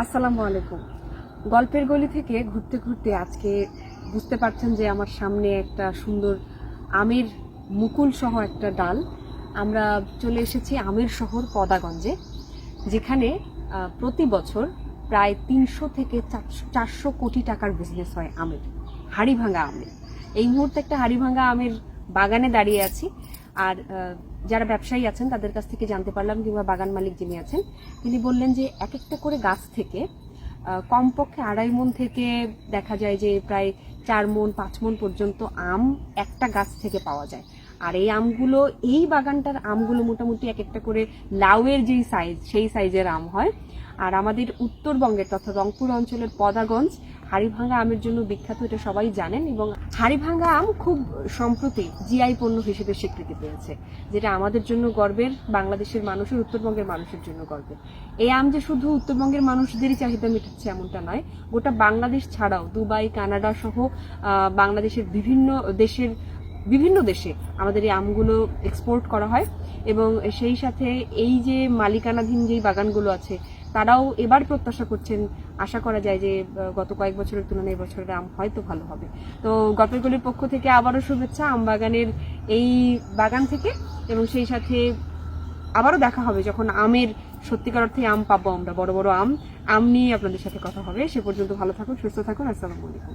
আসসালামু আলাইকুম। গল্পের গলি থেকে ঘুরতে ঘুরতে আজকে বুঝতে পারছেন যে আমার সামনে একটা সুন্দর আমের মুকুল সহ একটা ডাল। আমরা চলে এসেছি আমের শহর পদাগঞ্জে, যেখানে প্রতি বছর প্রায় তিনশো থেকে চারশো কোটি টাকার বিজনেস হয় আমের। হাড়িভাঙ্গা আমের। এই মুহূর্তে একটা হাড়িভাঙ্গা আমের বাগানে দাঁড়িয়ে আছি। আর যারা ব্যবসায়ী আছেন তাদের কাছ থেকে জানতে পারলাম কিংবা বাগান মালিক যিনি আছেন, তিনি বললেন যে এক একটা করে গাছ থেকে কমপক্ষে আড়াই মন থেকে দেখা যায় যে প্রায় চার মন, পাঁচ মন পর্যন্ত আম একটা গাছ থেকে পাওয়া যায়। আর এই আমগুলো, এই বাগানটার আমগুলো মোটামুটি এক একটা করে লাউয়ের যেই সাইজ সেই সাইজের আম হয়। আর আমাদের উত্তরবঙ্গের তথা রংপুর অঞ্চলের পদাগঞ্জ, হাড়িভাঙ্গা আমের জন্য বিখ্যাত, এটা সবাই জানেন। এবং হাড়িভাঙ্গা আম খুব সম্প্রতি জিআই পণ্য হিসেবে স্বীকৃতি পেয়েছে, যেটা আমাদের জন্য গর্বের, বাংলাদেশের মানুষের, উত্তরবঙ্গের মানুষের জন্য গর্বের। এই আম যে শুধু উত্তরবঙ্গের মানুষদেরই চাহিদা মেটাচ্ছে এমনটা নয়, গোটা বাংলাদেশ ছাড়াও দুবাই কানাডা সহ বাংলাদেশের বিভিন্ন দেশের বিভিন্ন দেশে আমাদের এই আমগুলো এক্সপোর্ট করা হয় এবং সেই সাথে এই যে মালিকানাধীন যেই বাগানগুলো আছে, তারাও এবার প্রত্যাশা করছেন, আশা করা যায় যে গত কয়েক বছরের তুলনায় বছরের আম হয়তো ভালো হবে। তো গল্পের গলির পক্ষ থেকে আবারও শুভেচ্ছা আম বাগানের এই বাগান থেকে এবং সেই সাথে আবারও দেখা হবে যখন আমের সত্যিকার অর্থে আম পাবো আমরা, বড় বড় আম। আম নিয়ে আপনাদের সাথে কথা হবে। সে পর্যন্ত ভালো থাকুন, সুস্থ থাকুন। আসসালামু আলাইকুম।